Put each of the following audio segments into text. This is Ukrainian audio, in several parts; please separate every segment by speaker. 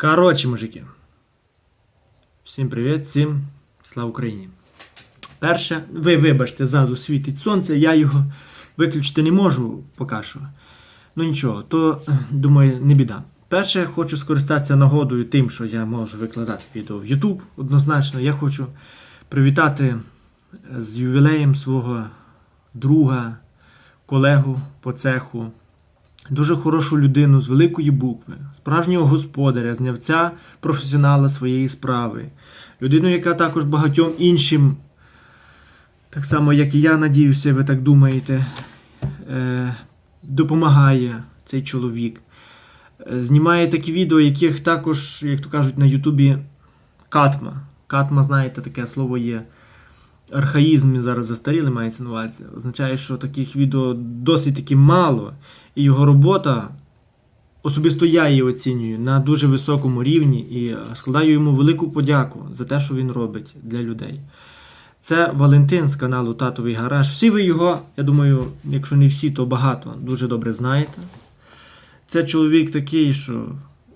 Speaker 1: Коротше, мужики. Всім привіт, всім слава Україні. Перше, ви вибачте, ззаду світить сонце, я його виключити не можу поки що. Ну нічого, то е, думаю, не біда. Перше, я хочу скористатися нагодою тим, що я можу викладати відео в YouTube. Однозначно, я хочу привітати з ювілеєм свого друга, колегу по цеху, дуже хорошу людину з великої букви, справжнього господаря, знавця професіонала своєї справи, людину, яка також багатьом іншим, так само як і я, надіюся, ви так думаєте, е, допомагає цей чоловік. Е, Знімає такі відео, яких також, як то кажуть, на Ютубі катма. Катма, знаєте, таке слово є. Архаїзм зараз застаріли, мається на увазі. Означає, що таких відео досить таки мало, і його робота, особисто я її оцінюю на дуже високому рівні і складаю йому велику подяку за те, що він робить для людей. Це Валентин з каналу Татовий Гараж. Всі ви його, я думаю, якщо не всі, то багато дуже добре знаєте. Це чоловік такий, що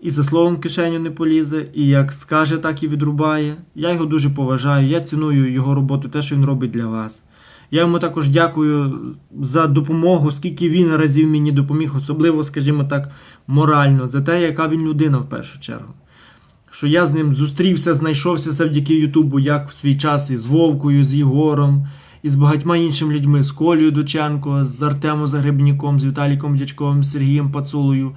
Speaker 1: і за словом в кишеню не полізе, і як скаже, так і відрубає. Я його дуже поважаю, я ціную його роботу, те, що він робить для вас. Я йому також дякую за допомогу, скільки він разів мені допоміг, особливо, скажімо так, морально, за те, яка він людина в першу чергу. Що я з ним зустрівся, знайшовся завдяки Ютубу, як в свій час із Вовкою, з Єгором, і з багатьма іншими людьми, з Колею Дученко, з Артемом Загребніком, з Віталіком Дячковим, з Сергієм Пацулою,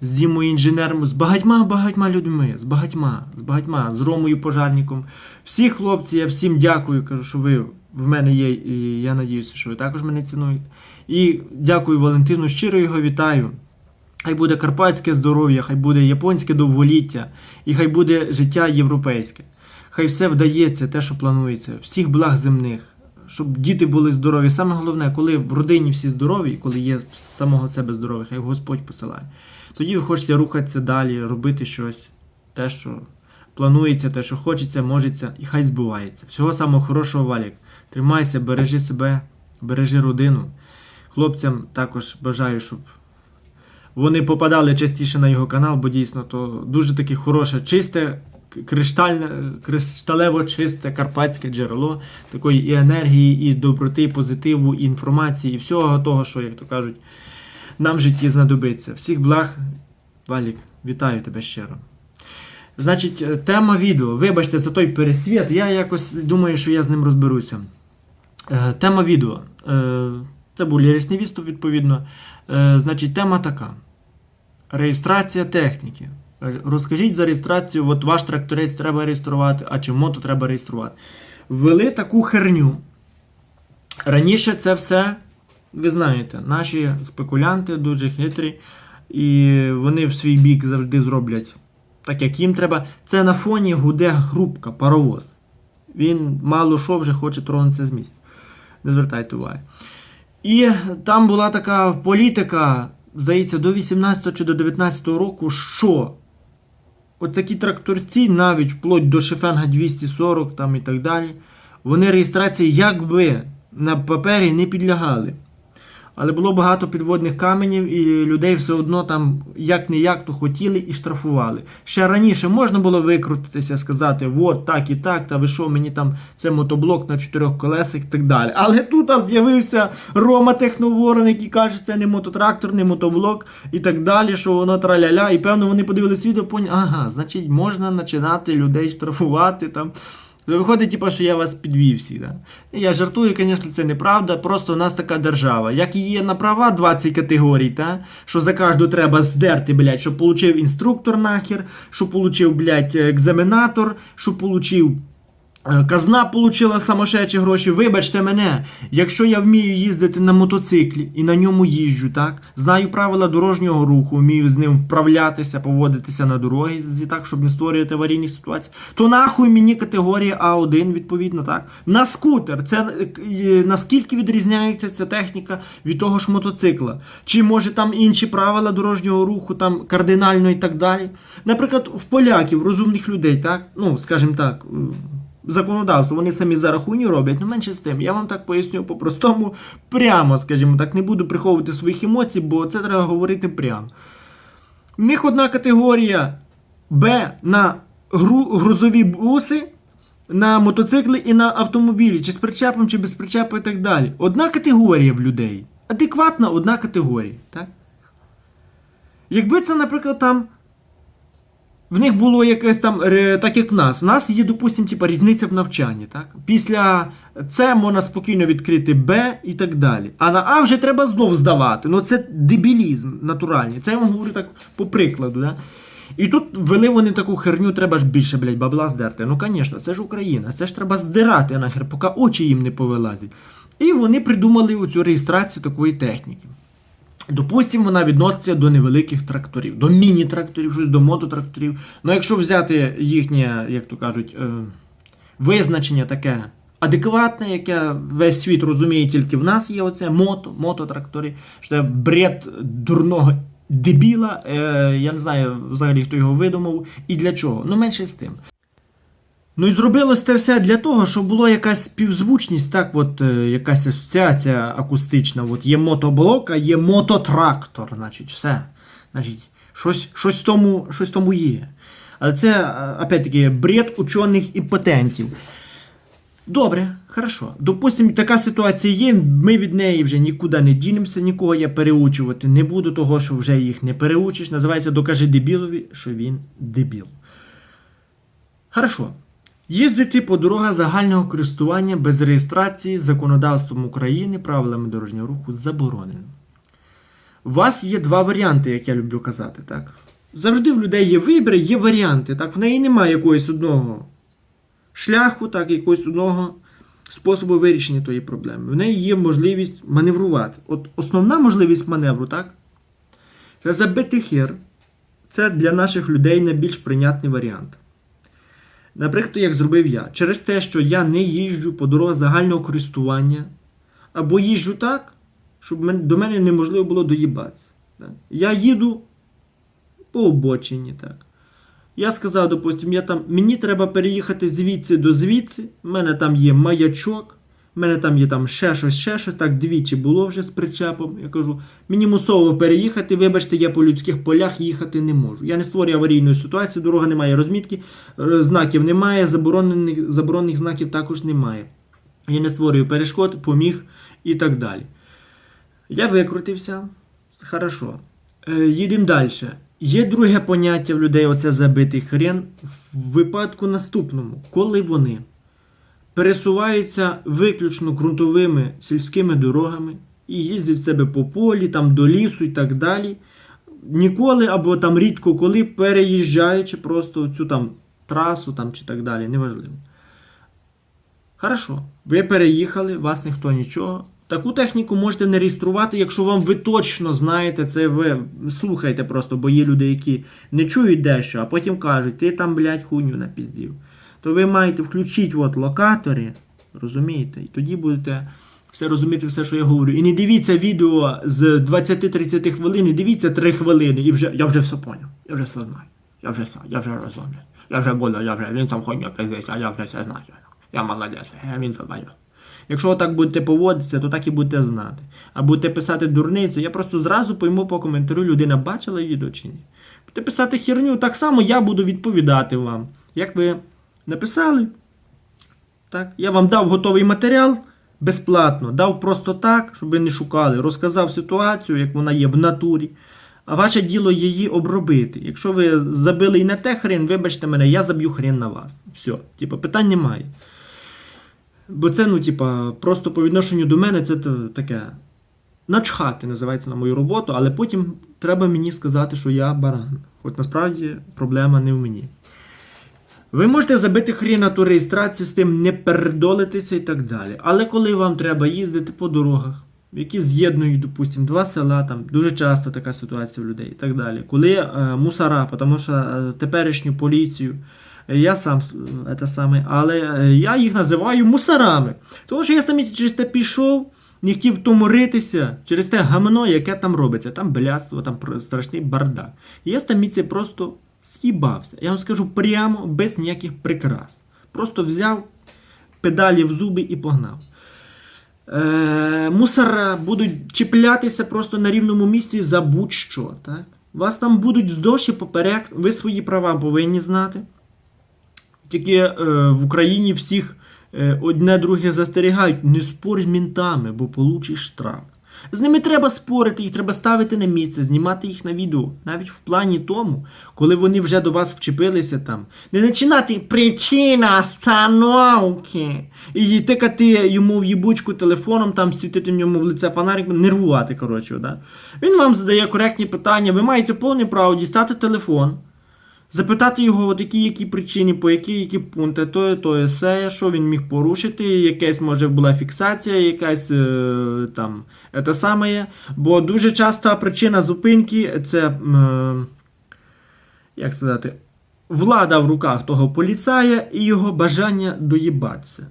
Speaker 1: з Дімою інженером, з багатьма багатьма людьми, з багатьма, з багатьма, з Ромою Пожарником. Всі хлопці, я всім дякую, кажу, що ви в мене є, і я надіюся, що ви також мене цінуєте. І дякую Валентину, щиро його вітаю. Хай буде карпатське здоров'я, хай буде японське довголіття, і хай буде життя європейське. Хай все вдається, те, що планується, всіх благ земних, щоб діти були здорові. Саме головне, коли в родині всі здорові, коли є самого себе здорові, хай Господь посилає. Тоді ви хочете рухатися далі, робити щось, те, що планується, те, що хочеться, можеться, і хай збувається. Всього самого хорошого, Валік. Тримайся, бережи себе, бережи родину. Хлопцям також бажаю, щоб вони попадали частіше на його канал, бо дійсно то дуже таке хороше, чисте, криштальне, кришталево чисте карпатське джерело такої і енергії, і доброти, і позитиву, і інформації, і всього того, що, як то кажуть, нам в житті знадобиться. Всіх благ, Валік, вітаю тебе щиро. Значить, е, тема відео. Вибачте за той пересвіт, я якось думаю, що я з ним розберуся. Е, Тема відео. Е, Це був ліричний відступ, відповідно. Е, Значить, тема така: реєстрація техніки. Розкажіть за реєстрацію, от ваш тракторець треба реєструвати, а чи мото треба реєструвати. Ввели таку херню. Раніше це все, ви знаєте, наші спекулянти дуже хитрі, і вони в свій бік завжди зроблять так, як їм треба. Це на фоні гуде грубка, паровоз. Він мало що вже хоче тронутися з місця. Не звертайте уваги. І там була така політика, здається, до 18 чи до 19 року, що от такі тракторці, навіть вплоть до Шефенга 240 там і так далі, вони реєстрації якби на папері не підлягали. Але було багато підводних каменів, і людей все одно там як не як то хотіли і штрафували. Ще раніше можна було викрутитися, сказати, от так і так, та ви що, мені там це мотоблок на чотирьох колесах і так далі. Але тут з'явився Рома Техноворон, який каже, це не мототрактор, не мотоблок і так далі, що воно траляля. І певно вони подивилися відео, поняли, ага, значить, можна починати людей штрафувати там. Виходить, типу, що я вас підвів всі. Да? Я жартую, звісно, це неправда. Просто у нас така держава. Як і є на права 20 категорій, та? що за кожну треба здерти, блядь, щоб получив інструктор нахер, щоб получив, блядь, екзаменатор, щоб получив. Е, Казна получила самошечі гроші. Вибачте мене, якщо я вмію їздити на мотоциклі і на ньому їжджу, так знаю правила дорожнього руху, вмію з ним вправлятися, поводитися на дорогі так, щоб не створювати аварійні ситуації, то нахуй мені категорія А1, відповідно, так. На скутер. Це е, е, наскільки відрізняється ця техніка від того ж мотоцикла? Чи може там інші правила дорожнього руху, там кардинально і так далі? Наприклад, в поляків, розумних людей, так, ну скажімо так. Законодавство, вони самі за рахунок роблять, ну менше з тим. Я вам так поясню по-простому, прямо, скажімо так, не буду приховувати своїх емоцій, бо це треба говорити прямо. В них одна категорія Б. На гру, грузові буси, на мотоцикли і на автомобілі, чи з причепом, чи без причепу і так далі. Одна категорія в людей. Адекватна одна категорія. Так? Якби це, наприклад, там. В них було якесь там, так як в нас. В нас є, допустимо, типа, різниця в навчанні. Так? Після С можна спокійно відкрити Б і так далі. А на А вже треба знов здавати. Ну це дебілізм натуральний. Це я вам говорю так по прикладу. Да? І тут ввели вони таку херню, треба ж більше, блядь, бабла здерти. Ну, звісно, це ж Україна, це ж треба здирати нахер, поки очі їм не повилазять. І вони придумали оцю реєстрацію такої техніки. Допустимо, вона відноситься до невеликих тракторів, до міні-тракторів, щось до мототракторів. Ну, якщо взяти їхнє, як то кажуть, е, визначення таке адекватне, яке весь світ розуміє, тільки в нас є оце мото, мототрактори, що це бред дурного дебіла. Е, я не знаю взагалі, хто його видумав і для чого. Ну, менше з тим. Ну і зробилось це все для того, щоб була якась співзвучність, так, от е, якась асоціація акустична. От є мотоблок, а є мототрактор. Значить, все. Значить, щось, щось, тому, щось тому є. Але це, е, опять-таки, бред учених і патентів. Добре, хорошо. Допустимо, така ситуація є, ми від неї вже нікуди не дінемося, нікого я переучувати не буду, того що вже їх не переучиш. Називається Докажи дебілові, що він дебіл. Хорошо. Їздити по дорогах загального користування без реєстрації законодавством України правилами дорожнього руху заборонено. У вас є два варіанти, як я люблю казати, так? Завжди в людей є вибір, є варіанти. Так? В неї немає якогось одного шляху, так, якогось одного способу вирішення тої проблеми. В неї є можливість маневрувати. От основна можливість маневру, так? Це забити хер. Це для наших людей найбільш прийнятний варіант. Наприклад, як зробив я, через те, що я не їжджу по дорогах загального користування, або їжджу так, щоб до мене неможливо було доїбатися. Я їду по обочині, так. Я сказав, допустим, я там, мені треба переїхати звідси до звідси, в мене там є маячок, в мене там є там ще щось, ще щось, так двічі було вже з причепом. Я кажу, мені мусово переїхати, вибачте, я по людських полях їхати не можу. Я не створюю аварійної ситуації, дорога немає розмітки, е, знаків немає, заборонених, заборонених знаків також немає. Я не створюю перешкод, поміг і так далі. Я викрутився. Хорошо. Е, їдемо далі. Є друге поняття в людей, оце забитий хрен, в випадку наступному, коли вони пересуваються виключно ґрунтовими сільськими дорогами і їздять в себе по полі, там до лісу і так далі. Ніколи або там рідко коли переїжджаючи просто цю там трасу там, чи так далі, неважливо. Хорошо, ви переїхали, вас ніхто нічого. Таку техніку можете не реєструвати, якщо вам ви точно знаєте це, ви слухайте просто, бо є люди, які не чують дещо, а потім кажуть, ти там, блядь, хуйню напіздів. То ви маєте включити от локатори, розумієте? І тоді будете все розуміти, все, що я говорю. І не дивіться відео з 20-30 хвилин, дивіться 3 хвилини, і вже я вже все поняв. Я вже все знаю. Я вже все, я вже розумію. Я вже буду, я вже, він там хуйню пиздить, а я вже все знаю. Я молодець, я він знаю. Якщо так будете поводитися, то так і будете знати. А будете писати дурниці, я просто зразу пойму по коментарю, людина бачила відео чи ні. Будете писати херню, так само я буду відповідати вам. Як ви написали, так, я вам дав готовий матеріал безплатно, дав просто так, щоб ви не шукали, розказав ситуацію, як вона є в натурі. А ваше діло її обробити. Якщо ви забили і на те хрен, вибачте мене, я заб'ю хрен на вас. Все, типу, питань немає. Бо це, ну, типа, просто по відношенню до мене це таке. Начхати називається на мою роботу, але потім треба мені сказати, що я баран. Хоч насправді проблема не в мені. Ви можете забити хрін на ту реєстрацію з тим, не передолитися і так далі. Але коли вам треба їздити по дорогах, які з'єднують, допустимо, два села, там дуже часто така ситуація в людей і так далі. Коли е, мусора, тому що е, теперішню поліцію, е, я сам е, це саме, але е, я їх називаю мусорами. Тому що я там через те пішов, не хотів втоморитися через те гамно, яке там робиться. Там блядство, там страшний бардак. І я з просто з'їбався. Я вам скажу прямо без ніяких прикрас. Просто взяв педалі в зуби і погнав. Е, мусора будуть чіплятися просто на рівному місці за будь-що. Так? Вас там будуть вздовж і поперек, ви свої права повинні знати. Тільки е, в Україні всіх е, одне друге застерігають, не спорь з мінтами, бо получиш штраф. З ними треба спорити, їх треба ставити на місце, знімати їх на відео. Навіть в плані тому, коли вони вже до вас вчепилися там. Не починати причина остановки і тикати йому в їбучку телефоном, там світити в ньому в лице фонариком, нервувати, коротше. Да? Він вам задає коректні питання, ви маєте повне право дістати телефон. Запитати його, от які, які причини, по які, які пункти, то, то, все, що він міг порушити, якась може була фіксація, якась е, там те саме. Бо дуже часто причина зупинки це, е, як сказати, влада в руках того поліцая і його бажання доїбатися.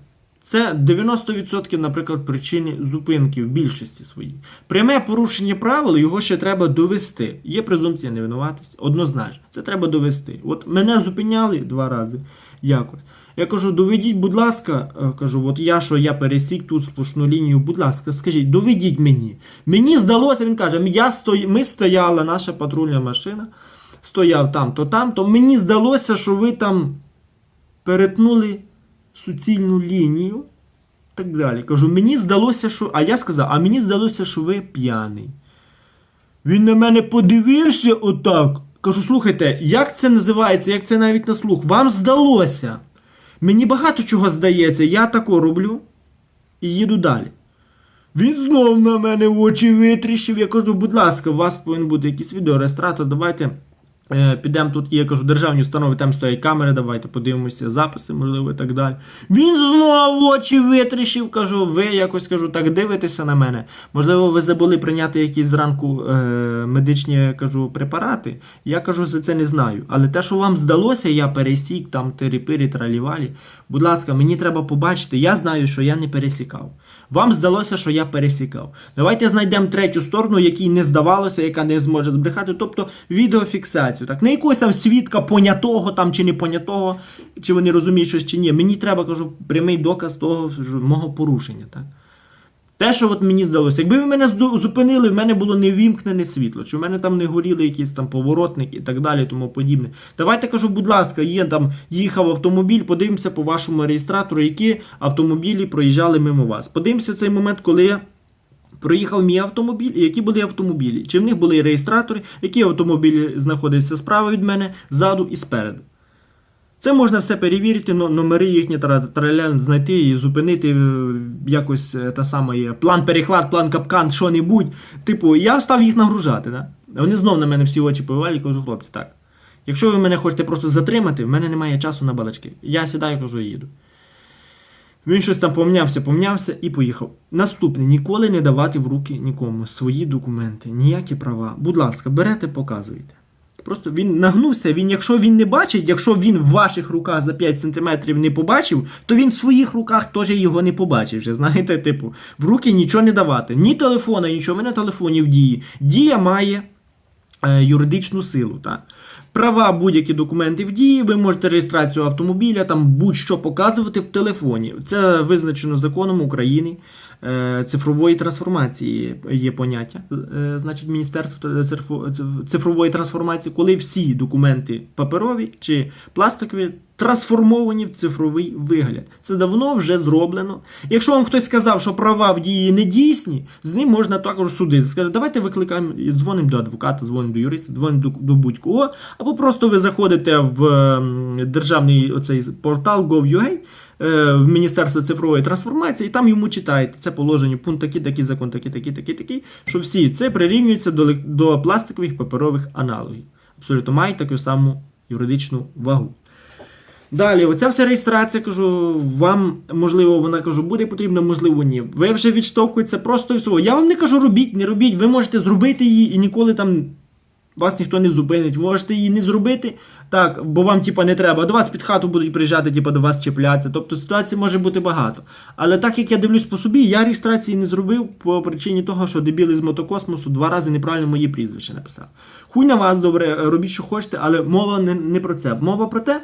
Speaker 1: Це 90%, наприклад, причини зупинки в більшості своїй. Пряме порушення правил його ще треба довести. Є презумпція невинуватості, однозначно. Це треба довести. От мене зупиняли два рази якось. Я кажу, доведіть, будь ласка, е, кажу, от я що я пересік тут сплошну лінію, будь ласка, скажіть, доведіть мені. Мені здалося, він каже, я стої... ми стояла, наша патрульна машина, стояв там, то там, то мені здалося, що ви там перетнули суцільну лінію. Так далі. Кажу, мені здалося, що. А я сказав, а мені здалося, що ви п'яний. Він на мене подивився отак. Кажу, слухайте, як це називається, як це навіть на слух? Вам здалося. Мені багато чого здається, я тако роблю і їду далі. Він знов на мене очі витріщив. Я кажу, будь ласка, у вас повинен бути якийсь відеореєстратор, давайте. Е, Підемо тут, є, кажу, державні установи, там стоять камери, давайте подивимося, записи, можливо, і так далі. Він знову очі витріщив, кажу, ви якось кажу, так дивитеся на мене. Можливо, ви забули прийняти якісь зранку е, медичні кажу, препарати. Я кажу, за це не знаю. Але те, що вам здалося, я пересік, там тирі-пирі, тралівалі. Будь ласка, мені треба побачити. Я знаю, що я не пересікав. Вам здалося, що я пересікав. Давайте знайдемо третю сторону, якій не здавалося, яка не зможе збрехати, тобто відеофіксацію. Так, не якогось там свідка понятого там чи не понятого, чи вони розуміють щось чи ні. Мені треба, кажу, прямий доказ того що, мого порушення. Так? Те, що от мені здалося, якби ви мене зупинили, в мене було не вімкнене світло, чи в мене там не горіли якісь там поворотник і так далі, тому подібне. Давайте кажу, будь ласка, є там їхав автомобіль, подивимося по вашому реєстратору, які автомобілі проїжджали мимо вас. Подивимося цей момент, коли проїхав мій автомобіль, і які були автомобілі. Чи в них були реєстратори, які автомобілі знаходяться справа від мене, ззаду і спереду. Це можна все перевірити, но- номери їхні тра- траля знайти і зупинити е, якось е, та сама. План перехват, план капкан, що-небудь. Типу, я став їх нагружати. Да? Вони знов на мене всі очі повивали і кажу, хлопці, так. Якщо ви мене хочете просто затримати, в мене немає часу на балачки. Я сідаю, кажу, їду. Він щось там помнявся, помнявся і поїхав. Наступне, ніколи не давати в руки нікому свої документи, ніякі права. Будь ласка, берете, показуйте. Просто він нагнувся, він, якщо він не бачить, якщо він в ваших руках за 5 см не побачив, то він в своїх руках теж його не побачив. Вже, знаєте, типу, в руки нічого не давати. Ні телефона, нічого, в мене телефонів дії. Дія має е, юридичну силу. Так? Права будь-які документи в дії, ви можете реєстрацію автомобіля, там будь-що показувати в телефоні. Це визначено законом України. Е, Цифрової трансформації є поняття, е, значить, Міністерство цифро- цифрової трансформації, коли всі документи паперові чи пластикові трансформовані в цифровий вигляд. Це давно вже зроблено. Якщо вам хтось сказав, що права в дії не дійсні, з ним можна також судити. Скаже, давайте викликаємо, дзвонимо до адвоката, дзвонимо до юриста, дзвонимо до, до будь-кого, або просто ви заходите в ем, державний оцей портал gov.ua, в Міністерство цифрової трансформації, і там йому читаєте це положення, пункт такий, такий закон, такий, такий, такий, такий, що всі це прирівнюється до, до пластикових паперових аналогів. Абсолютно мають таку саму юридичну вагу. Далі, оця вся реєстрація, кажу, вам, можливо, вона кажу, буде потрібна, можливо, ні. Ви вже відштовхуєтеся просто і всього. Я вам не кажу, робіть, не робіть, ви можете зробити її і ніколи там вас ніхто не зупинить. Можете її не зробити, так, бо вам, типа, не треба. До вас під хату будуть приїжджати, типа, до вас чіплятися. Тобто ситуацій може бути багато. Але так як я дивлюсь по собі, я реєстрації не зробив по причині того, що дебіли з мотокосмосу два рази неправильно мої прізвище написав. Хуй на вас, добре, робіть, що хочете, але мова не, не про це. Мова про те,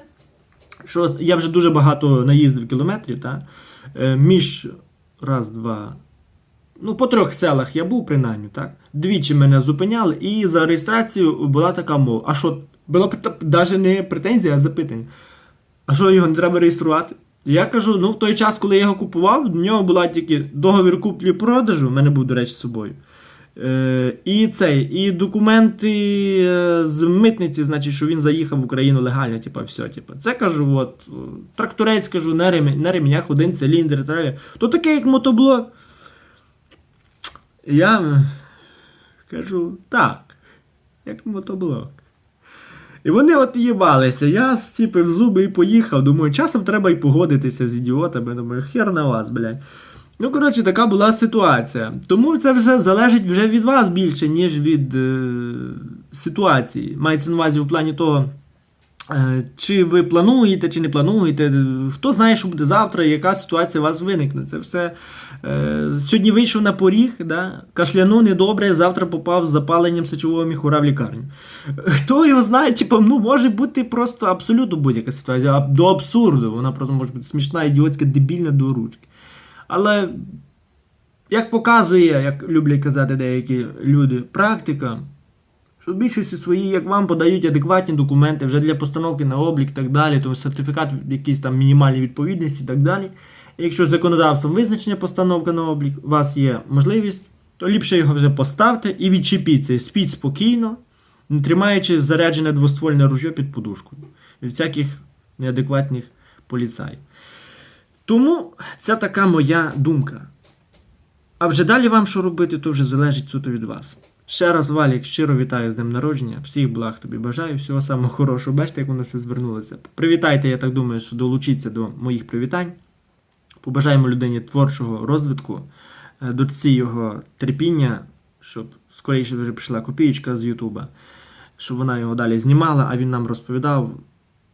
Speaker 1: що я вже дуже багато наїздив кілометрів, та? Е, між раз, два, Ну, по трьох селах я був, принаймні, так? Двічі мене зупиняли, і за реєстрацію була така мова. А що, була навіть не претензія, а запитання. А що його не треба реєструвати? Я кажу, ну в той час, коли я його купував, в нього була тільки договір куплі-продажу, в мене був, до речі, з собою. Е, і цей, і документи е, з митниці, значить, що він заїхав в Україну легально, типа, все, типа. Це кажу, от, тракторець кажу, на, ремнях один циліндр. То таке, як мотоблок. Я кажу, так, як мотоблок. І вони от їбалися. Я стіпив зуби і поїхав. Думаю, часом треба і погодитися з ідіотами. Думаю, хер на вас, блядь. Ну, коротше, така була ситуація. Тому це все залежить вже від вас більше, ніж від е, ситуації. Мається на увазі в плані того, чи ви плануєте, чи не плануєте. Хто знає, що буде завтра, яка ситуація у вас виникне. Це все. Е, сьогодні вийшов на поріг, да, кашляну недобре, завтра попав з запаленням сечового міхура в лікарню. Хто його знає, типу, ну, може бути просто абсолютно будь-яка ситуація, до абсурду. Вона просто може бути смішна, ідіотська, дебільна до ручки. Але, як показує, як люблять казати деякі люди, практика, що в більшості своїй, як вам подають адекватні документи вже для постановки на облік і так далі, тому сертифікат якийсь там мінімальній відповідності і так далі. Якщо законодавством визначення постановка на облік, у вас є можливість, то ліпше його вже поставте і відчепіться, спіть спокійно, не тримаючи заряджене двоствольне ружьо під подушкою від всяких неадекватних поліцаїв. Тому це така моя думка. А вже далі вам що робити, то вже залежить суто від вас. Ще раз, Валік, щиро вітаю з днем народження. Всіх благ тобі бажаю, всього самого хорошого. Бачите, як воно все звернулося. Привітайте, я так думаю, що долучіться до моїх привітань. Побажаємо людині творчого розвитку, е, дочці його терпіння, щоб скоріше вже прийшла копієчка з Ютуба, щоб вона його далі знімала, а він нам розповідав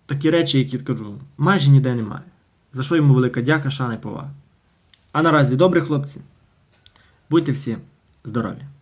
Speaker 1: такі речі, які кажу, майже ніде немає. За що йому велика дяка, шана і повага. А наразі добрі хлопці. Будьте всі здорові!